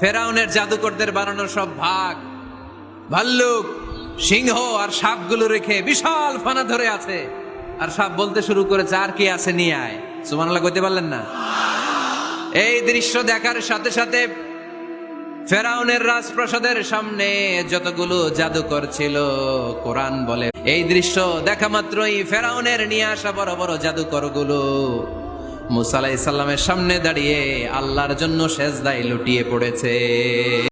ফেরাউনের জাদুকরদের বানানো সব ভাগ, ভাল্লুক, সিংহ আর সাপগুলো রেখে বিশাল ফানা ধরে আছে। আর সাপ বলতে শুরু করেছে, আর কি আছে নিয়ে আয়? সুমানাল্লাহ কইতে পারলেন না? এই দৃশ্য দেখার সাথে সাথে ফেরাউনের রাজপ্রাসাদের সামনে যতগুলো জাদুকর ছিল, কোরআন বলে। এই দৃশ্য দেখা মাত্রই ফেরাউনের নিয়ে আসা বড় বড় জাদুকরগুলো মুসালাই সাল্লামের সামনে দাঁড়িয়ে আল্লাহর জন্য সেজদায় লুটিয়ে পড়েছে।